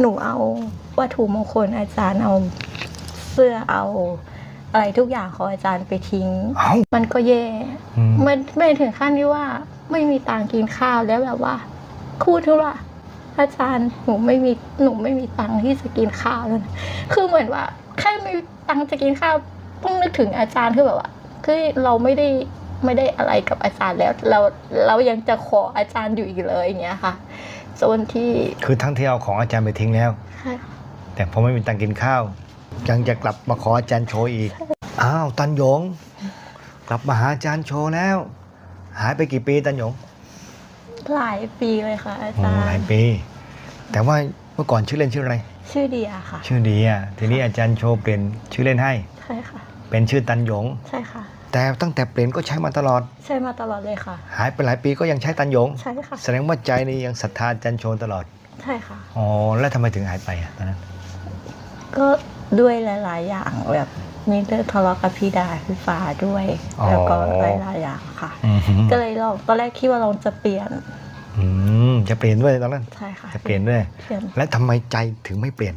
หนูเอาวัตถุมงคลอาจารย์เอาเสื้อเอาอะไรทุกอย่างของอาจารย์ไปทิ้ง เอ้า มันก็แย่ อืม มันไม่ถึงขั้นที่ว่าไม่มีตังค์กินข้าวแล้วแบบว่าคูดทุว่า อาจารย์หนูไม่มีหนูไม่มีตังค์ที่จะกินข้าวแล้วนะคือเหมือนว่า แค่ไม่มีตังค์จะกินข้าวต้องนึกถึงอาจารย์คือแบบว่าคือเราไม่ได้ไม่ได้อะไรกับอาจารย์แล้ว เราเรายังจะขออาจารย์อยู่อีกเลยอย่างเงี้ยค่ะ จนที่ คือทั้งที่เอาของอาจารย์ไปทิ้งแล้ว ใช่ค่ะแต่พอไม่มีตังค์กินข้าว ยังจะกลับมาขออาจารย์โชว์อีก อ้าวตันหยง กลับมาหาอาจารย์โชว์แล้ว หายไปกี่ปีตันหยงหลายปีเลยค่ะ อาโอ้จารหลายย์ปี แต่ว่าเมื่อก่อนชื่อเล่นชื่ออะไร ชื่อเดียค่ะ ชื่อดีอะทีนี้อาจารย์โชว์เปลี่ยนชื่อเล่นให้ ใช่ค่ะ เป็นชื่อตันหยง ใช่ค่ะ แต่ตั้งแต่เปลี่ยนก็ใช้มาตลอด ใช่มาตลอดเลยค่ะ หายไปหลายปีก็ยังใช้ตันหยง ใช่ค่ะ แสดงว่าใจนี่ยังศรัทธาอาจารย์โชว์ตลอด ใช่ค่ะ อ๋อ แล้วทำไมถึงหายไปอะตอนนั้น ก็ด้วยหลาย ๆ อย่างแบบมีเรื่องทะเลาะกับพี่ดาพี่ฟ้าด้วย อ๋อ แล้วก็หลายๆอย่างค่ะ อืมก็เลยลองตอนแรกคิดว่าเราจะเปลี่ยนอืมจะเปลี่ยนด้วยตอนนั้น ใช่ค่ะจะเปลี่ยนด้วย เปลี่ยนและทำไมใจถึงไม่เปลี่ยน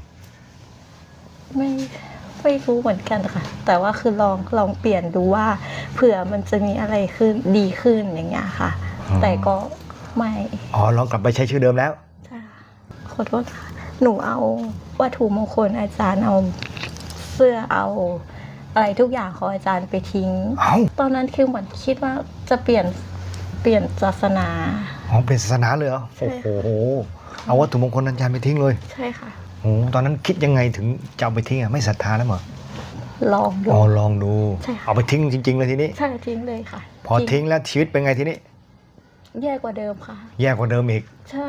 ไม่ ไม่รู้เหมือนกันค่ะ แต่ว่าคือลองลองเปลี่ยนดูว่า เผื่อมันจะมีอะไรขึ้นดีขึ้นอย่างเงี้ยค่ะอ๋อแต่ก็ไม่อ๋อลองกลับไปใช้ชื่อเดิมแล้วใช่ค่ะขอโทษค่ะหนูเอาวัตถุมงคลอาจารย์เอาเสื้อเอาอะไรทุกอย่างของอาจารย์ไปทิ้งเอ้าตอนนั้นคือเหมือนคิดว่าจะเปลี่ยนเปลี่ยนศาสนา อ๋อ เป็นศาสนาเลยเหรอใช่โอ้ค่ะโห เอาวัตถุมงคลอาจารย์ไปทิ้งเลย ใช่ค่ะ โอ้โหตอนนั้นคิดยังไงถึงจะเอาไปทิ้งอะไม่ศรัทธาแล้วเหรอลองดู อ๋อลองดู ใช่ค่ะ เอาไปทิ้งจริง ๆ เลยทีนี้ ใช่ทิ้งเลยค่ะพอทิ้งแล้วชีวิตเป็นไงทีนี้ แย่กว่าเดิมค่ะ แย่กว่าเดิมอีก ใช่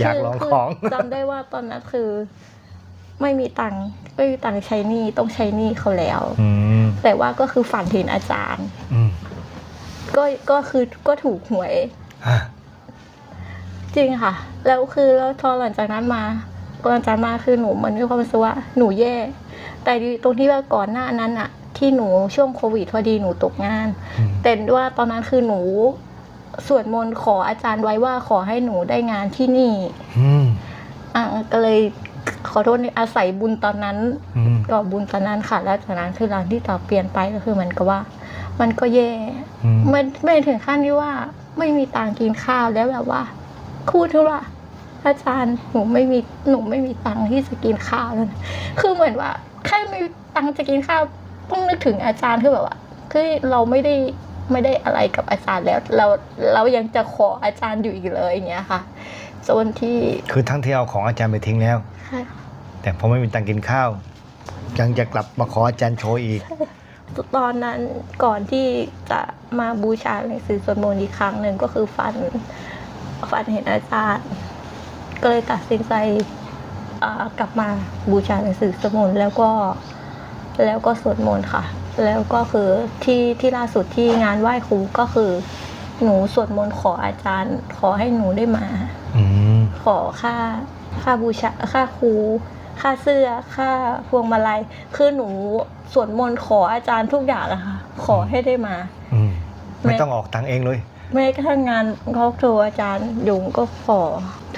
อยากคืลองของ คืจำได้ว่าตอนนั้นคือ ไม่มีตังค์ไม่มีตังค์ใช้หนี้ต้องใช้หนี้เขาแล้ว อืมแต่ว่าก็คือฝันเห็นอาจารย์ อืมก็ก็คือก็ถูกหวย อะจริงค่ะ แล้วคือแล้วพอหลังจากนั้นมา หลังจากมาคือหนูมันมีความรู้สึกว่าหนูแย่ แต่ตรงที่ว่าก่อนหน้านั้นอะที่หนูช่วงโควิดพอดีหนูตกงานอืมแต่ว่าตอนนั้นคือหนูสวดมนต์ขออาจารย์ไว้ว่าขอให้หนูได้งานที่นี่อืมอะก็เลยขอโทษในอาศัยบุญตอนนั้นอืมก็บุญตอนนั้นค่ะ แล้วจากนั้นคือหลังที่ต่อเปลี่ยนไปก็คือเหมือนกับว่า มันก็แย่อืมไม่ไม่ถึงขั้นที่ว่า ไม่มีตังค์กินข้าวแล้วแบบว่า คูดทุว่า อาจารย์หนูไม่มีหนูไม่มีตังค์ที่จะกินข้าวแล้วนะคือเหมือนว่าแค่ไม่มีตังค์จะกินข้าวต้องนึกถึงอาจารย์คือแบบว่าคือเราไม่ได้ไม่ได้อะไรกับอาจารย์แล้ว เราเรายังจะขออาจารย์อยู่อีกเลยอย่างเงี้ยค่ะจนที่คือทั้งที่เอาของอาจารย์ไปทิ้งแล้วใช่ค่ะแต่พอไม่มีตังค์กินข้าว ยังจะกลับมาขออาจารย์โชว์อีก ตอนนั้นก่อนที่จะมาบูชาหนังสือสวดมนต์อีกครั้งหนึ่งก็คือฟันฟันเห็นอาจารย์ ก็เลยตัดสินใจอ่ากลับมาบูชาหนังสือสวดมนต์แล้วก็แล้วก็สวดมนต์ค่ะ แล้วก็คือที่ที่ล่าสุดที่งานไหว้ครูก็คือ หนูสวดมนต์ขออาจารย์ ขอให้หนูได้มาอืมขอค่าค่าบูชาค่าครูค่าเสื้อค่าพวงมาลัยคือหนูสวดมนต์ขออาจารย์ทุกอย่างอะค่ะขอให้ได้มาอืมไม่ต้องออกตังค์เองเลยแม้กระทั่งงานเขาโทรอาจารย์ยุงก็ขอ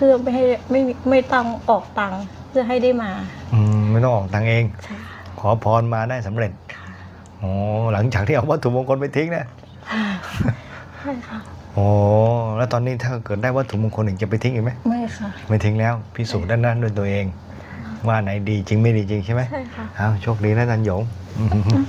เพื่อไม่ให้ไม่มีไม่ต้องออกตังค์เพื่อให้ได้มา อืมไม่ต้องออกตังค์เอง ใช่ค่ะขอพรมาได้สำเร็จโอ้หลังจากที่เอาวัตถุมงคลไปทิ้งนะใช่ค่ะโอ้แล้วตอนนี้ถ้าเกิดได้วัตถุมงคลอีกจะไปทิ้งอีกไหมไม่ค่ะ ไม่ทิ้งแล้วพิสูจน์ด้านนั้นด้วยตัวเอง ว่าไหนดีจริงไม่ดีจริงใช่ไหมใช่ค่ะอ้าวโชคดีนะอาจันหยงอืม